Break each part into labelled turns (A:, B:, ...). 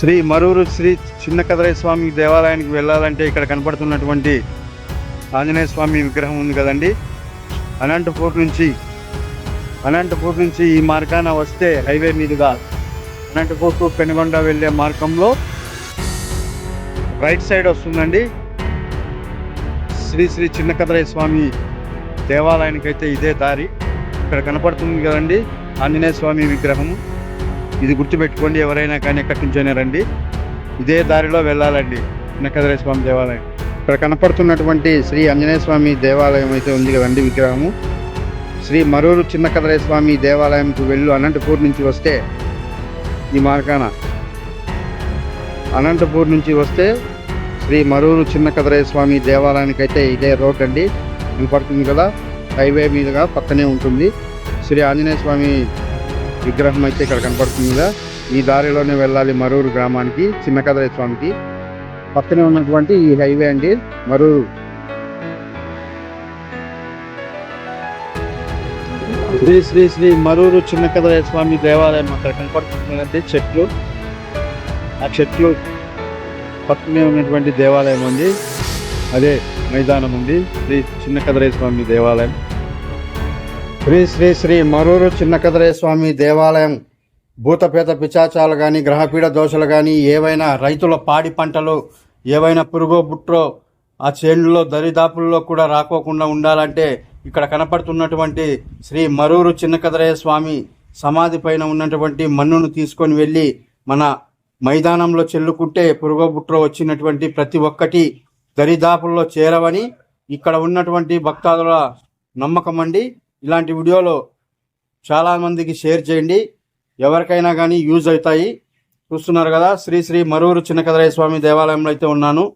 A: శ్రీ మరూరు శ్రీ చిన్న కదరాయ స్వామి దేవాలయానికి వెళ్ళాలంటే ఇక్కడ కనపడుతున్నటువంటి ఆంజనేయ స్వామి విగ్రహం ఉంది కదండి. అనంతపూర్ నుంచి అనంతపూర్ నుంచి ఈ మార్గాన వస్తే హైవే మీదుగా అనంతపూర్కు పెనుగొండ వెళ్ళే మార్గంలో రైట్ సైడ్ వస్తుందండి. శ్రీ శ్రీ చిన్న కదరాయ స్వామి దేవాలయానికి అయితే ఇదే దారి. ఇక్కడ కనపడుతుంది కదండి ఆంజనేయ స్వామి విగ్రహము. ఇది గుర్తుపెట్టుకోండి ఎవరైనా కానీ ఎక్కడి నుంచైనా రండి. ఇదే దారిలో వెళ్ళాలండి నక్కదరే స్వామి దేవాలయం. ఇక్కడ కనపడుతున్నటువంటి శ్రీ ఆంజనేయ స్వామి దేవాలయం అయితే ఉంది కదండి విగ్రహము. శ్రీ మరూరు చిన్న చిన్నకదరయ్య స్వామి దేవాలయంకు వెళ్ళు అనంతపూర్ నుంచి వస్తే ఈ మార్గాన. అనంతపూర్ నుంచి వస్తే శ్రీ మరూరు చిన్నకదరయ్య స్వామి దేవాలయానికి అయితే ఇదే రోడ్ అండి. కనపడుతుంది కదా హైవే మీదుగా పక్కనే ఉంటుంది. శ్రీ ఆంజనేయ స్వామి విగ్రహం అయితే ఇక్కడ కనపడుతుంది కదా ఈ దారిలోనే వెళ్ళాలి మరూరు గ్రామానికి చిన్నకదరయ్య స్వామికి. పక్కనే ఉన్నటువంటి ఈ హైవే అండి మరూరు. శ్రీ శ్రీ శ్రీ మరూరు చిన్నకదరయ్య స్వామి దేవాలయం అక్కడ కనపడుతుందంటే చెట్లు. ఆ చెట్లు పక్కనే ఉన్నటువంటి దేవాలయం ఉంది అదే మైదానం ఉంది శ్రీ చిన్నకదరయ్య స్వామి దేవాలయం. శ్రీ శ్రీ శ్రీ మరూరు చిన్నకదరయ్య స్వామి దేవాలయం భూతపేత పిచాచాలు కానీ గ్రహపీడ దోషలు కానీ ఏవైనా రైతుల పాడి పంటలు ఏవైనా పురుగో బుట్రో ఆ చేనులో దరిదాపుల్లో కూడా రాకోకుండా ఉండాలంటే ఇక్కడ కనపడుతున్నటువంటి శ్రీ మరూరు చిన్నకదరయ్య స్వామి సమాధి పైన ఉన్నటువంటి మన్నును తీసుకొని వెళ్ళి మన మైదానంలో చెల్లుకుంటే పురుగోబుట్రో వచ్చినటువంటి ప్రతి ఒక్కటి దరిదాపుల్లో చేరవని ఇక్కడ ఉన్నటువంటి భక్తాదుల నమ్మకం అండి. ఇలాంటి వీడియోలు చాలా మందికి షేర్ చేయండి. ఎవరికైనా కానీ యూజ్ అవుతాయి. చూస్తున్నారు కదా శ్రీ శ్రీ మరూరు చిన్నకదరయ్య స్వామి దేవాలయంలో అయితే ఉన్నాను.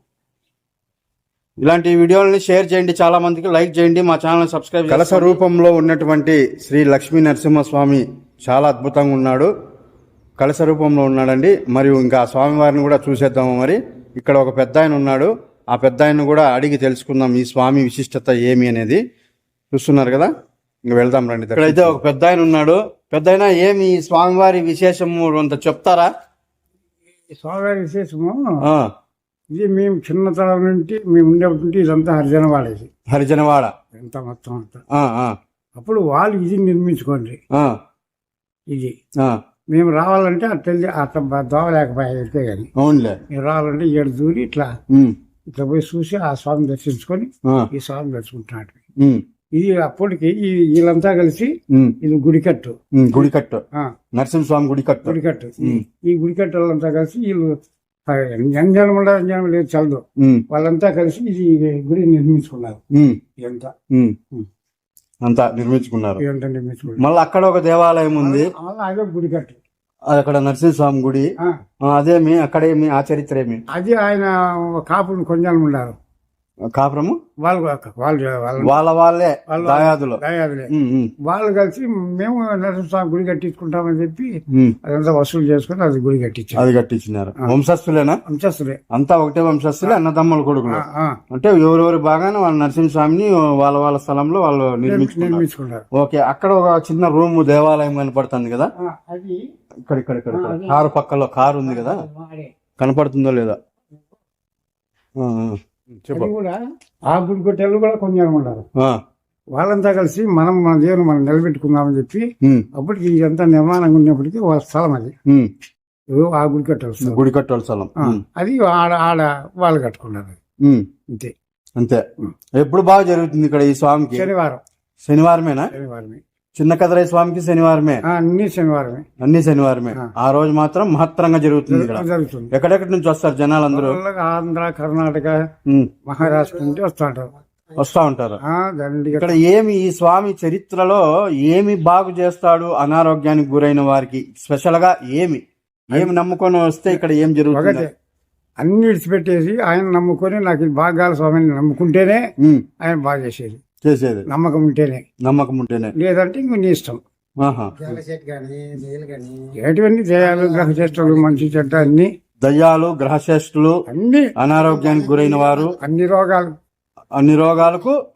A: ఇలాంటి వీడియోలని షేర్ చేయండి. చాలా మందికి లైక్ చేయండి. మా ఛానల్ సబ్స్క్రైబ్ కలస రూపంలో ఉన్నటువంటి శ్రీ లక్ష్మీ నరసింహస్వామి చాలా అద్భుతంగా ఉన్నాడు. కలస రూపంలో ఉన్నాడండి. మరియు ఇంకా స్వామివారిని కూడా చూసేద్దాము మరి. ఇక్కడ ఒక పెద్ద ఆయన ఉన్నాడు. ఆ పెద్ద ఆయన కూడా అడిగి తెలుసుకుందాం ఈ స్వామి విశిష్టత ఏమి అనేది. చూస్తున్నారు కదా? వెళ్దాం రండి ఇక్కడైతే ఒక పెద్ద ఆయన ఉన్నాడు. పెద్ద ఆయన ఏమి ఈ స్వామివారి విశేషము అంత చెప్తారా?
B: ఈ స్వామివారి విశేషము? ఇది మేము చిన్నతనం నుండి మేము ఉండేటువంటి ఇదంతా హరిజనవాడ ఇది.
A: హరిజనవాడ.
B: ఎంత మొత్తం అంతా. అప్పుడు వాళ్ళు ఇది నిర్మించుకోండి. ఇది. మేము రావాలంటే అట్లా అట్లా దోవలేకపోయాయి అయితే కానీ
A: అవునులే.
B: మేము రావాలంటే ఏడు దూరి ఇట్లా ఇట్లా పోయి చూసి ఆ స్వామిని దర్శించుకొని ఈ స్వామి దర్శించుకుంటున్నాడు. ఇది అప్పటికి ఈ వీళ్ళంతా కలిసి ఇది గుడికట్టు.
A: గుడికట్టు. నరసింహస్వామి గుడికట్టు.
B: గుడికట్టు. ఈ గుడికట్టు వాళ్ళంతా కలిసి వీళ్ళు జనం ఉండదు జనం లేదు చల్లదు. వాళ్ళంతా కలిసి ఇది గుడి నిర్మించుకున్నారు. ఇదంతా.
A: అంతా నిర్మించుకున్నారు. మళ్ళీ అక్కడ ఒక దేవాలయం ఉంది.
B: అదే గుడి కట్టు
A: అది అక్కడ నరసింహస్వామి గుడి. అదేమి అక్కడేమి ఆ చరిత్ర ఏమి?
B: అది ఆయన కాపులు కొంచెం ఉన్నారు.
A: కాపురము?
B: వాళ్ళు వాళ్ళు వాళ్ళు
A: వాళ్ళ వాళ్ళే
B: వాళ్ళు-
A: దాయాదులు.
B: దయాదులే. వాళ్ళు కలిసి మేము నరసింహస్వామి గుడి కట్టించుకుంటామని చెప్పి. అదంతా వసూలు చేసుకుని అది గుడి కట్టించారు.
A: అది కట్టించినారు. వంశస్థులేనా?
B: అంచస్తులే
A: అంతా ఒకటే వంశస్థులే అన్నదమ్ముల కొడుకులు. అంటే ఎవరెవరి బాగానే వాళ్ళ నరసింహస్వామిని వాళ్ళ వాళ్ళ స్థలంలో వాళ్ళు నిర్మించుకున్నారు. ఓకే అక్కడ ఒక చిన్న రూమ్ దేవాలయం కనపడుతుంది కదా?
B: అది
A: ఇక్కడ ఇక్కడ ఇక్కడ. కారు పక్కలో కారు ఉంది కదా? కనపడుతుందో లేదా?
B: అది కూడా ఆ గుడి కొట్టేళ్ళు కూడా కొంచెం ఉన్నారు. వాళ్ళంతా కలిసి మనం మన దేవుని మనం నిలబెట్టుకుందామని చెప్పి అప్పటికి ఇదంతా నిర్మాణంగా ఉన్నప్పటికీ వాళ్ళ స్థలం అది. ఆ గుడి కట్టాలి.
A: గుడి కట్టోల స్థలం.
B: అది ఆడ ఆడ వాళ్ళు కట్టుకున్నారు. అంతే.
A: అంతే. ఎప్పుడు బాగా జరుగుతుంది ఇక్కడ ఈ స్వామికి?
B: శనివారం.
A: శనివారమేనా?
B: శనివారమే.
A: చిన్న కదరయ్య స్వామికి శనివారమే.
B: అన్ని శనివారమే.
A: అన్ని శనివారమే.
B: ఆ.
A: రోజు మాత్రం మహత్తరంగా జరుగుతుంది ఇక్కడ.
B: జరుగుతుంది
A: ఎక్కడెక్కడి నుంచి వస్తారు జనాలు అందరూ
B: ఆంధ్ర కర్ణాటక మహారాష్ట్ర వస్తుంటారు.
A: వస్తా ఉంటారు.
B: ఆ, దండిగా.
A: ఇక్కడ ఏమి ఈ స్వామి చరిత్రలో ఏమి బాగు చేస్తాడు అనారోగ్యానికి గురైన వారికి? స్పెషల్గా ఏమి ఏమి నమ్ముకొని వస్తే ఇక్కడ ఏం జరుగుతుంది?
B: అన్ని విడిచిపెట్టేసి ఆయన నమ్ముకొని నాకు బాగాల స్వామిని నమ్ముకుంటేనే ఆయన బాగా చేసేది.
A: చేసేది.
B: నమ్మకం ఉంటేనే.
A: నమ్మకం ఉంటేనే.
B: లేదంటే ఇంక నీ ఇష్టం.
A: ఆహా.
B: ఎటువంటి జయాలు గ్రహ చేష్టలు మంచి చెడ్డ అన్ని.
A: దయ్యాలు గ్రహశ్రేష్ఠులు
B: అన్ని.
A: అనారోగ్యానికి గురైన వారు.
B: అన్ని రోగాలు.
A: అన్ని రోగాలకు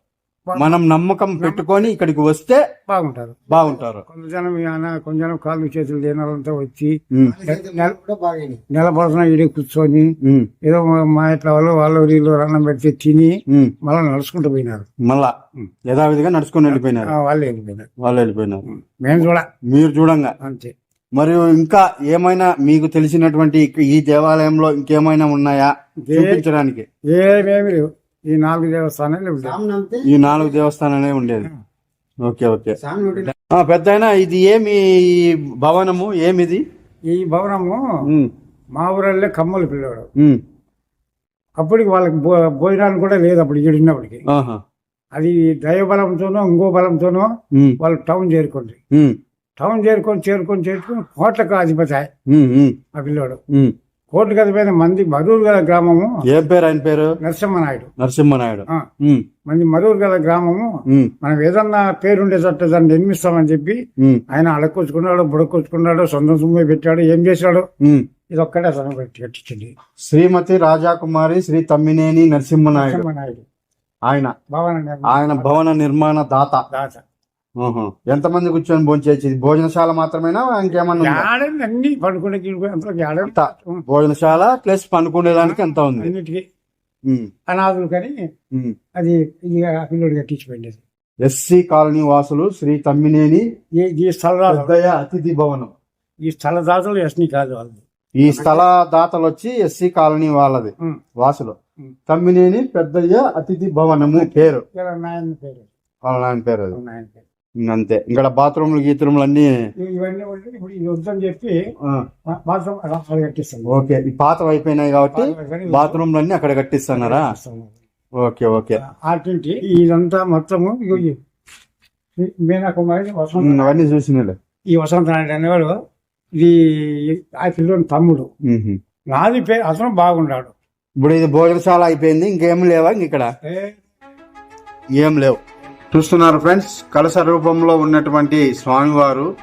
A: మనం నమ్మకం పెట్టుకొని ఇక్కడికి వస్తే
B: బాగుంటారు.
A: బాగుంటారు.
B: కొంతజనం ఆయన కొంచెం కాళ్ళు చేతులు వాళ్ళంతా వచ్చి
A: ఉమ్,
B: నెల- నెలపడుతున్న ఇడి కూర్చొని ఏదో మా ఇట్లా వాళ్ళు వాళ్ళు వీళ్ళు అన్నం పెడితే తిని. మళ్ళీ నడుచుకుంటూ పోయినారు.
A: మళ్ళా యథావిధిగా నడుచుకొని వెళ్ళిపోయినారు.
B: ఆ, వాళ్ళు వెళ్ళిపోయినారు.
A: వాళ్ళు వెళ్ళిపోయినారు.
B: మేము చూడ
A: మీరు చూడంగా.
B: అంతే.
A: మరియు ఇంకా ఏమైనా మీకు తెలిసినటువంటి ఈ దేవాలయంలో ఇంకేమైనా ఉన్నాయా? చూపించడానికి.
B: ఏమేమి లేవు. ఈ నాలుగు దేవస్థానాలు ఉంటాయి
A: ఈ నాలుగు దేవస్థానాలే ఉండేది. Okay okay. ఆ, పెద్ద ఇది ఏమి ఈ భవనము? ఏమిది?
B: ఈ భవనము మా ఊరల్లే కమ్మలు పిల్లవాడు అప్పటికి వాళ్ళకి భోజనాలు కూడా లేదు అప్పుడు ఈడున్నప్పటికి
A: ఆహా,
B: అది దైవ బలంతోనో ఇంకో బలంతోనో వాళ్ళు టౌన్ చేరుకుంది టౌన్ చేరుకొని చేరుకొని చేరుకొని కోట్లకు అధిపతి ఆ పిల్లోడు.
A: ఉమ్.
B: కోట్లకు అధిపతి మంది మరూరు గల గ్రామము
A: ఏం పేరు ఆయన పేరు?
B: నరసింహనాయుడు.
A: నరసింహనాయుడు.
B: మంది మరూరు గల గ్రామము మనం ఏదన్నా పేరుండేటట్టు దాన్ని నిర్మిస్తామని చెప్పి ఆయన అడకొచ్చుకున్నాడు బుడకొచ్చుకున్నాడు సొంతం సొమ్ము పెట్టాడు ఏం చేశాడు. ఇది ఒక్కడే అతను పెట్టి కట్టించింది
A: శ్రీమతి రాజాకుమారి శ్రీ తమ్మినేని నరసింహనాయుడు. ఆయన.
B: భవన
A: ఆయన భవన నిర్మాణ దాత.
B: దాత.
A: ఎంతమంది కూర్చొని భోంచేసి భోజనశాల మాత్రమేనా? ఇంకేమన్నా
B: అన్ని పడుకునే.
A: భోజనశాల ప్లస్ పనుకునేదానికి ఎంత ఉంది?
B: అన్నిటికీ. అనాథులు కానీ. అది పిల్లోడు కట్టించిపోయింది
A: ఎస్సీ కాలనీ వాసులు శ్రీ తమ్మినేని
B: ఈ
A: పెద్దయ్య అతిథి భవనం.
B: ఈ స్థలదాతలు ఎస్ని కాదు వాళ్ళు
A: ఈ స్థల దాతలు వచ్చి ఎస్సీ కాలనీ వాళ్ళది. వాసులు. తమ్మినేని పెద్దయ్య అతిథి భవనము పేరు.
B: పేరు.
A: వాళ్ళ
B: నాయన పేరు.
A: అంతే. ఇక్కడ బాత్రూమ్లు గీత్రూమ్లు అన్ని
B: ఇవి- ఇవన్నీ ఉంటే ఇప్పుడు ఇది వద్దని చెప్పి బాత్రూమ్ అక్కడ కట్టిస్తాం.
A: ఓకే. ఈ పాత అయిపోయినాయి కాబట్టి బాత్రూమ్లు అన్ని అక్కడ కట్టిస్తున్నారా? Okay okay.
B: ఆర్టింటి ఇదంతా మొత్తము
A: ఉం,
B: వసంత
A: అవన్నీ చూసినలే.
B: ఈ వసంత నాయుడు అనేవాడు ఇది ఆ పిల్లోని తమ్ముడు. నాది పేరు అతను బాగున్నాడు
A: ఇప్పుడు ఇది భోజనశాల అయిపోయింది ఇంకేం లేవా ఇంక ఇక్కడ? ఏం లేవు. చూస్తున్నారు ఫ్రెండ్స్ కలస రూపంలో ఉన్నటువంటి స్వామివారు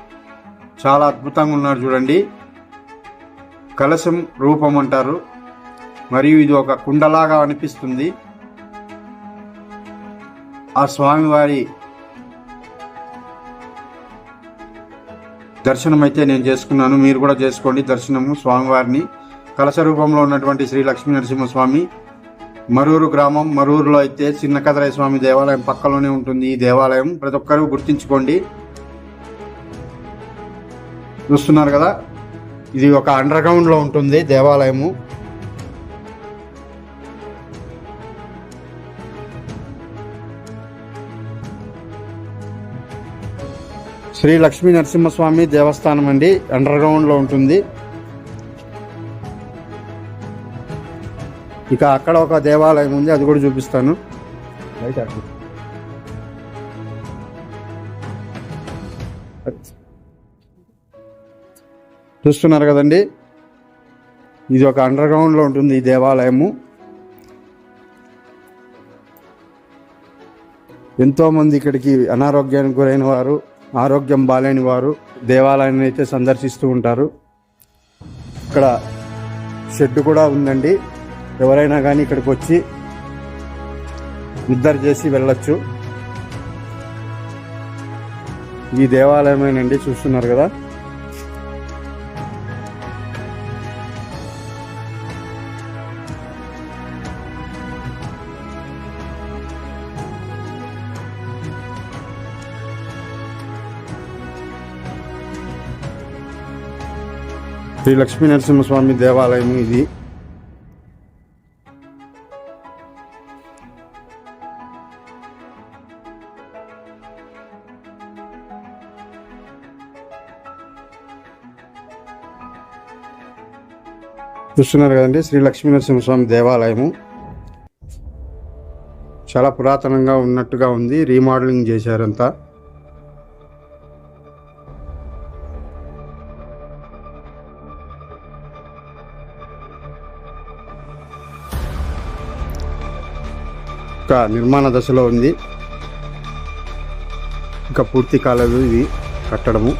A: చాలా అద్భుతంగా ఉన్నారు చూడండి. కలశం రూపం అంటారు. మరియు ఇది ఒక కుండలాగా అనిపిస్తుంది. ఆ స్వామివారి దర్శనం అయితే నేను చేసుకున్నాను. మీరు కూడా చేసుకోండి దర్శనము స్వామివారిని. కలశ రూపంలో ఉన్నటువంటి శ్రీ లక్ష్మీ నరసింహస్వామి మరూరు గ్రామం మరూరులో అయితే చిన్న కదరాయ స్వామి దేవాలయం పక్కలోనే ఉంటుంది ఈ దేవాలయం. ప్రతి ఒక్కరూ గుర్తించుకోండి. చూస్తున్నారు కదా? ఇది ఒక అండర్ గ్రౌండ్లో ఉంటుంది దేవాలయము. శ్రీ లక్ష్మీ నరసింహస్వామి దేవస్థానం అండి. అండర్ గ్రౌండ్లో ఉంటుంది. ఇక అక్కడ ఒక దేవాలయం ఉంది అది కూడా చూపిస్తాను. చూస్తున్నారు కదండి? ఇది ఒక అండర్ గ్రౌండ్లో ఉంటుంది ఈ దేవాలయము. ఎంతో మంది ఇక్కడికి అనారోగ్యానికి గురైన వారు ఆరోగ్యం బాలేని వారు దేవాలయాన్ని అయితే సందర్శిస్తూ ఉంటారు. ఇక్కడ షెడ్ కూడా ఉందండి. ఎవరైనా కానీ ఇక్కడికి వచ్చి నిద్ర చేసి వెళ్ళొచ్చు. ఈ దేవాలయమేనండి చూస్తున్నారు కదా. శ్రీ లక్ష్మీ నరసింహస్వామి దేవాలయం ఇది. చూస్తున్నారు కదండి శ్రీ లక్ష్మీనరసింహస్వామి దేవాలయము. చాలా పురాతనంగా ఉన్నట్టుగా ఉంది రీమోడలింగ్ చేశారంతా. ఇంకా నిర్మాణ దశలో ఉంది. ఇంకా పూర్తి కాలేదు ఇది కట్టడము.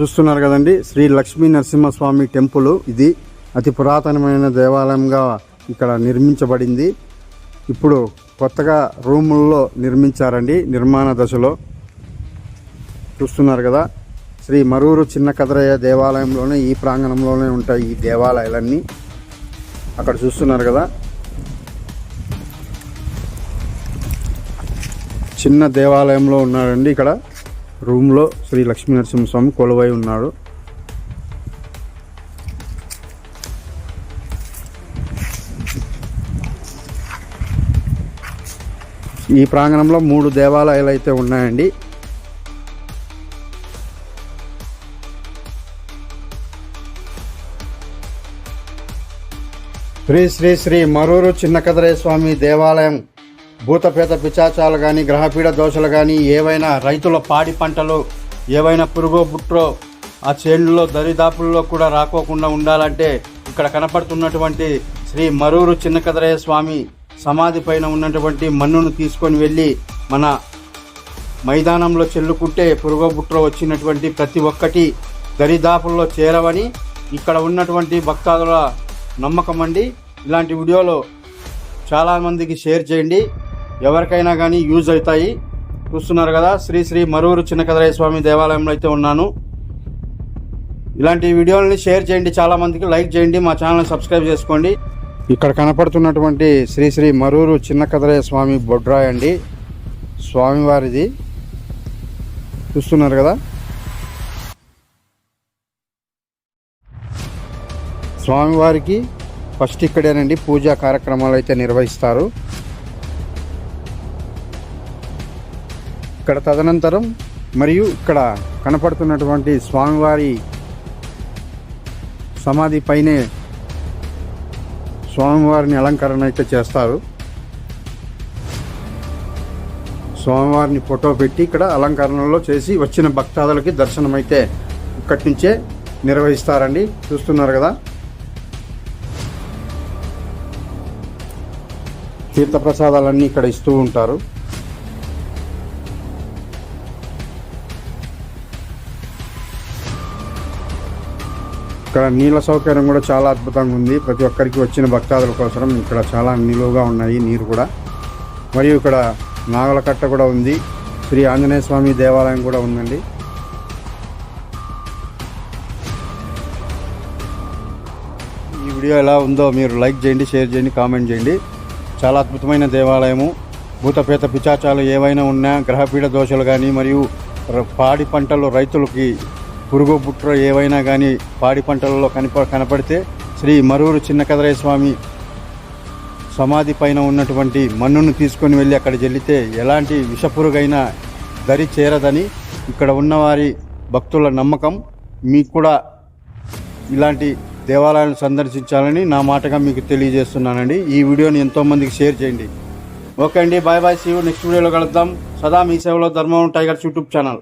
A: చూస్తున్నారు కదండి. శ్రీ లక్ష్మీ నరసింహస్వామి టెంపుల్. ఇది అతి పురాతనమైన దేవాలయంగా ఇక్కడ నిర్మించబడింది. ఇప్పుడు కొత్తగా రూముల్లో నిర్మించారండి నిర్మాణ దశలో. చూస్తున్నారు కదా శ్రీ మరూరు చిన్న కదరయ్య దేవాలయంలోనే ఈ ప్రాంగణంలోనే ఉంటాయి ఈ దేవాలయాలన్నీ. అక్కడ చూస్తున్నారు కదా. చిన్న దేవాలయంలో ఉన్నాడండి ఇక్కడ. రూమ్లో శ్రీ లక్ష్మీ నరసింహస్వామి కొలువై ఉన్నాడు. ఈ ప్రాంగణంలో మూడు దేవాలయాలు అయితే ఉన్నాయండి. శ్రీ శ్రీ శ్రీ మరూరు చిన్నకదరే స్వామి దేవాలయం భూతపేత పిచాచాలు కానీ గ్రహపీడ దోషలు కానీ ఏవైనా రైతుల పాడి పంటలు ఏవైనా పురుగో బుట్రో ఆ చేనుల్లో దరిదాపుల్లో కూడా రాకోకుండా ఉండాలంటే ఇక్కడ కనపడుతున్నటువంటి శ్రీ మరూరు చిన్నకదరయ్య స్వామి సమాధి పైన ఉన్నటువంటి మన్నును తీసుకొని వెళ్ళి మన మైదానంలో చెల్లుకుంటే పురుగోబుట్రో వచ్చినటువంటి ప్రతి ఒక్కటి దరిదాపుల్లో చేరవని ఇక్కడ ఉన్నటువంటి భక్తాదుల నమ్మకం అండి. ఇలాంటి వీడియోలు చాలామందికి షేర్ చేయండి. ఎవరికైనా కానీ యూజ్ అవుతాయి. చూస్తున్నారు కదా శ్రీ శ్రీ మరూరు చిన్నకదరాయ స్వామి దేవాలయంలో అయితే ఉన్నాను. ఇలాంటి వీడియోలని షేర్ చేయండి. చాలామందికి లైక్ చేయండి. మా ఛానల్ సబ్స్క్రైబ్ చేసుకోండి. ఇక్కడ కనపడుతున్నటువంటి శ్రీ శ్రీ మరూరు చిన్న కదరయ్య స్వామి బొడ్రాయ్ అండి. స్వామివారిది. చూస్తున్నారు కదా? స్వామివారికి ఫస్ట్ ఇక్కడేనండి. పూజా కార్యక్రమాలు అయితే నిర్వహిస్తారు. ఇక్కడ తదనంతరం మరియు ఇక్కడ కనపడుతున్నటువంటి స్వామివారి సమాధి పైనే స్వామివారిని అలంకరణ అయితే చేస్తారు. స్వామివారిని ఫోటో పెట్టి ఇక్కడ అలంకరణలో చేసి వచ్చిన భక్తాదులకి దర్శనం అయితే ఇక్కడి నుంచే నిర్వహిస్తారండి. చూస్తున్నారు కదా. తీర్థప్రసాదాలన్నీ ఇక్కడ ఇస్తూ ఉంటారు. ఇక్కడ నీళ్ళ సౌకర్యం కూడా చాలా అద్భుతంగా ఉంది. ప్రతి ఒక్కరికి వచ్చిన భక్తాదుల కోసం ఇక్కడ చాలా నిలువుగా ఉన్నాయి నీరు కూడా. మరియు ఇక్కడ నాగల కట్ట కూడా ఉంది. శ్రీ ఆంజనేయ స్వామి దేవాలయం కూడా ఉందండి. ఈ వీడియో ఎలా ఉందో మీరు లైక్ చేయండి షేర్ చేయండి కామెంట్ చేయండి. చాలా అద్భుతమైన దేవాలయము. భూతపేత పిచాచాలు ఏవైనా ఉన్నా గ్రహపీడ దోషలు కానీ మరియు పాడి పంటలు రైతులకి పురుగు బుట్ర ఏవైనా కానీ పాడి పంటలలో కనప కనపడితే శ్రీ మరూరు చిన్న కదరయ్య స్వామి సమాధి పైన ఉన్నటువంటి మన్నును తీసుకొని వెళ్ళి అక్కడ జల్లితే ఎలాంటి విషపురుగైనా దరి చేరదని ఇక్కడ ఉన్నవారి భక్తుల నమ్మకం. మీకు కూడా ఇలాంటి దేవాలయాలను సందర్శించాలని నా మాటగా మీకు తెలియజేస్తున్నానండి. ఈ వీడియోని ఎంతోమందికి షేర్ చేయండి. ఓకే అండి. Bye bye. సీ నెక్స్ట్ వీడియోలో కలుద్దాం. సదా మీ సేవలో ధర్మం టైగర్స్ యూట్యూబ్ ఛానల్.